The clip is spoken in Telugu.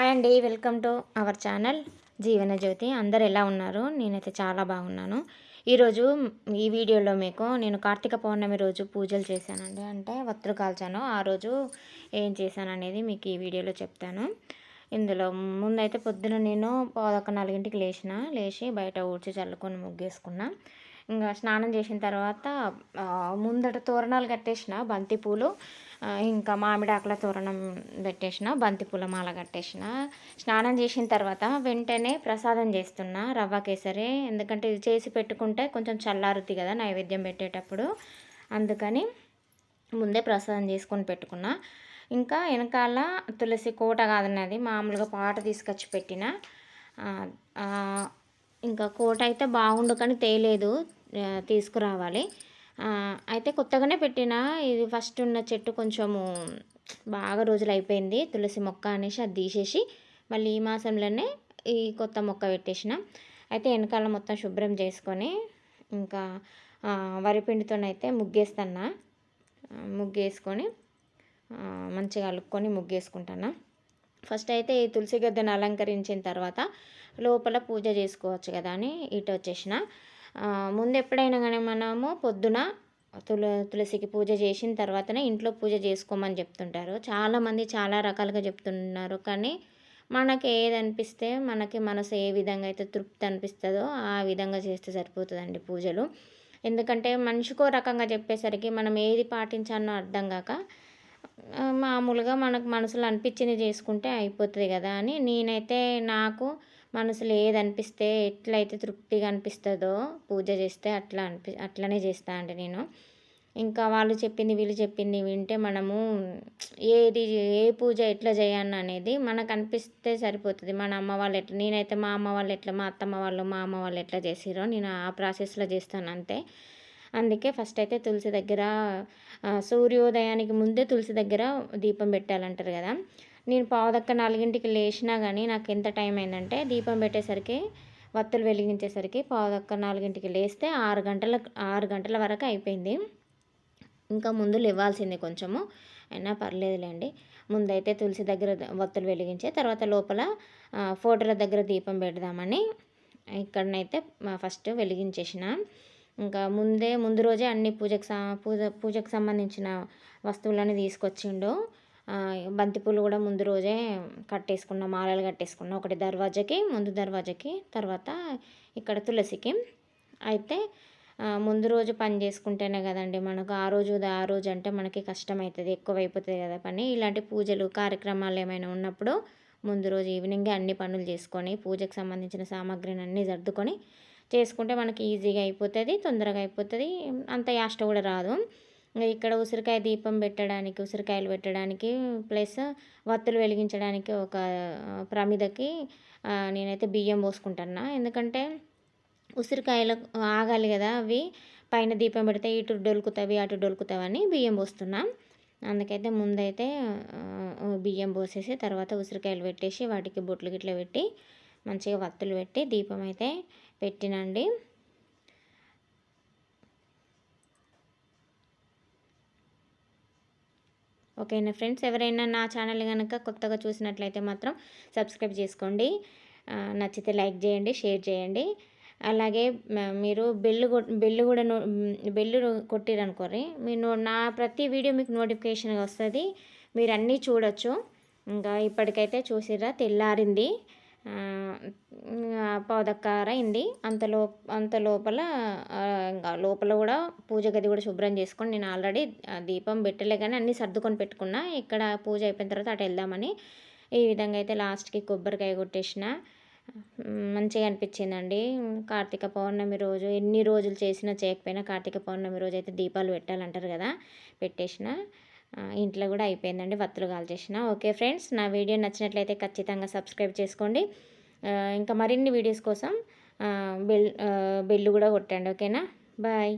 హాయ్ అండి welcome to our channel Jeevan Jyoti. అందరు ఎలా ఉన్నారు? నేనైతే చాలా బాగున్నాను. ఈరోజు ఈ వీడియోలో మీకు నేను కార్తీక పౌర్ణమి రోజు పూజలు చేశానండి. అంటే వత్తులు కాల్చాను. ఆ రోజు ఏం చేశాను అనేది మీకు ఈ వీడియోలో చెప్తాను. ఇందులో ముందైతే పొద్దున నేను ఒక నాలుగింటికి లేచిన లేచి బయట ఊడ్చి చల్లుకొని ముగ్గేసుకున్నా. ఇంకా స్నానం చేసిన తర్వాత ముందట తోరణాలు కట్టేసిన బంతిపూలు ఇంకా మామిడాకుల తోరణం పెట్టేసిన బంతిపూల మాల కట్టేసిన. స్నానం చేసిన తర్వాత వెంటనే ప్రసాదం చేస్తున్నా రవ్వ కేసరి. ఎందుకంటే ఇది చేసి పెట్టుకుంటే కొంచెం చల్లారుద్ది కదా నైవేద్యం పెట్టేటప్పుడు. అందుకని ముందే ప్రసాదం చేసుకొని పెట్టుకున్నా. ఇంకా వెనకాల తులసి కోట కాదన్నది మామూలుగా పాట తీసుకొచ్చి పెట్టిన. ఇంకా కోట అయితే బాగుండు కానీ తేలేదు. తీసుకురావాలి. అయితే కొత్తగానే పెట్టిన. ఇది ఫస్ట్ ఉన్న చెట్టు కొంచెము బాగా రోజులు అయిపోయింది. తులసి మొక్క అనేసి అది తీసేసి మళ్ళీ ఈ మాసంలోనే ఈ కొత్త మొక్క పెట్టేసిన. అయితే వెనకాల మొత్తం శుభ్రం చేసుకొని ఇంకా వరిపిండితోనైతే ముగ్గేస్తున్నా. ముగ్గేసుకొని మంచిగా అలుక్కొని ముగ్గేసుకుంటాను. ఫస్ట్ అయితే ఈ తులసి గద్దెను అలంకరించిన తర్వాత లోపల పూజ చేసుకోవచ్చు కదా అని ఇటు వచ్చేసిన ముందు ఎప్పుడైనా కానీ మనము పొద్దున తుల తులసికి పూజ చేసిన తర్వాతనే ఇంట్లో పూజ చేసుకోమని చెప్తుంటారు. చాలామంది చాలా రకాలుగా చెప్తున్నారు. కానీ మనకి ఏది అనిపిస్తే మనకి మనసు ఏ విధంగా అయితే తృప్తి అనిపిస్తుందో ఆ విధంగా చేస్తే సరిపోతుందండి పూజలు. ఎందుకంటే మనిషికో రకంగా చెప్పేసరికి మనం ఏది పాటించాలో అర్థం కాక మామూలుగా మనకు మనసులో అనిపించింది చేసుకుంటే అయిపోతుంది కదా అని నేనైతే నాకు మనసులో ఏది అనిపిస్తే ఎట్లయితే తృప్తిగా అనిపిస్తుందో పూజ చేస్తే అట్లా అనిపి అట్లనే చేస్తా అండి నేను. ఇంకా వాళ్ళు చెప్పింది వీళ్ళు చెప్పింది వింటే మనము ఏది ఏ పూజ ఎట్లా చేయాలి అనేది మనకు అనిపిస్తే సరిపోతుంది. మన అమ్మ వాళ్ళు ఎట్లా నేనైతే మా అమ్మ వాళ్ళు ఎట్లా మా అత్తమ్మ వాళ్ళు మా అమ్మ వాళ్ళు ఎట్లా చేసిరో నేను ఆ ప్రాసెస్లో చేస్తాను అంతే. అందుకే ఫస్ట్ అయితే తులసి దగ్గర సూర్యోదయానికి ముందే తులసి దగ్గర దీపం పెట్టాలంటారు కదా. నేను పావుదక్క నాలుగింటికి లేచినా కానీ నాకు ఎంత టైం అయిందంటే దీపం పెట్టేసరికి వత్తులు వెలిగించేసరికి పావుదక్క నాలుగింటికి లేస్తే ఆరు గంటల ఆరు గంటల వరకు అయిపోయింది. ఇంకా ముందు ఇవ్వాల్సింది కొంచెము అయినా పర్లేదులేండి. ముందైతే తులసి దగ్గర వత్తులు వెలిగించే తర్వాత లోపల ఫోటోల దగ్గర దీపం పెడదామని ఇక్కడనైతే ఫస్ట్ వెలిగించేసిన. ఇంకా ముందే ముందు రోజే అన్ని పూజకు పూజ పూజకు సంబంధించిన వస్తువులన్నీ తీసుకొచ్చిండు. బంతిపూలు కూడా ముందు రోజే కట్టేసుకున్న మాలలు కట్టేసుకున్న. ఒకటి దర్వాజకి ముందు దర్వాజకి తర్వాత ఇక్కడ తులసికి. అయితే ముందు రోజు పని చేసుకుంటేనే కదండి మనకు ఆ రోజు ఆ రోజు అంటే మనకి కష్టం అవుతుంది ఎక్కువ అయిపోతుంది కదా పని. ఇలాంటి పూజలు కార్యక్రమాలు ఏమైనా ఉన్నప్పుడు ముందు రోజు ఈవినింగే అన్ని పనులు చేసుకొని పూజకు సంబంధించిన సామాగ్రిని అన్నీ సర్దుకొని చేసుకుంటే మనకి ఈజీగా అయిపోతుంది తొందరగా అయిపోతుంది. అంత యాష్ట కూడా రాదు. ఇక్కడ ఉసిరికాయ దీపం పెట్టడానికి ఉసిరికాయలు పెట్టడానికి ప్లస్ వత్తులు వెలిగించడానికి ఒక ప్రమిదకి నేనైతే బియ్యం పోసుకుంటున్నా. ఎందుకంటే ఉసిరికాయలు ఆగాలి కదా అవి పైన దీపం పెడితే ఇటు డొలుకుతావి అటు డొలుకుతావని బియ్యం పోస్తున్నా. అందుకైతే ముందైతే బియ్యం పోసేసి తర్వాత ఉసిరికాయలు పెట్టేసి వాటికి బొట్లు గిట్ల పెట్టి మంచిగా వత్తులు పెట్టి దీపం అయితే పెట్టినండి. ఓకేనా ఫ్రెండ్స్? ఎవరైనా నా ఛానల్ కనుక కొత్తగా చూసినట్లయితే మాత్రం సబ్స్క్రైబ్ చేసుకోండి. నచ్చితే లైక్ చేయండి షేర్ చేయండి. అలాగే మీరు బెల్లు బెల్లు కూడా బెల్లు కొట్టిరనుకోరి మీరు నా ప్రతి వీడియో మీకు నోటిఫికేషన్గా వస్తుంది. మీరు అన్నీ చూడొచ్చు. ఇంకా ఇప్పటికైతే చూసిరా తెల్లారింది. పాదకార అయింది అంతలో అంత లోపల ఇంకా లోపల కూడా పూజ గది కూడా శుభ్రం చేసుకొని నేను ఆల్రెడీ దీపం పెట్టలే కానీ అన్నీ సర్దుకొని పెట్టుకున్నా. ఇక్కడ పూజ అయిపోయిన తర్వాత అటు వెళ్దామని ఈ విధంగా అయితే లాస్ట్కి కొబ్బరికాయ కొట్టేసిన. మంచిగా అనిపించిందండి. కార్తీక పౌర్ణమి రోజు ఎన్ని రోజులు చేసినా చేయకపోయినా కార్తీక పౌర్ణమి రోజు అయితే దీపాలు పెట్టాలంటారు కదా పెట్టేసిన. ఇంట్లో కూడా అయిపోయిందండి వత్తులు కాల్చేసిన ఓకే ఫ్రెండ్స్ నా వీడియో నచ్చినట్లయితే ఖచ్చితంగా సబ్స్క్రైబ్ చేసుకోండి. ఇంకా మరిన్ని వీడియోస్ కోసం బెల్ బెల్లు కూడా కొట్టండి ఓకేనా? బాయ్.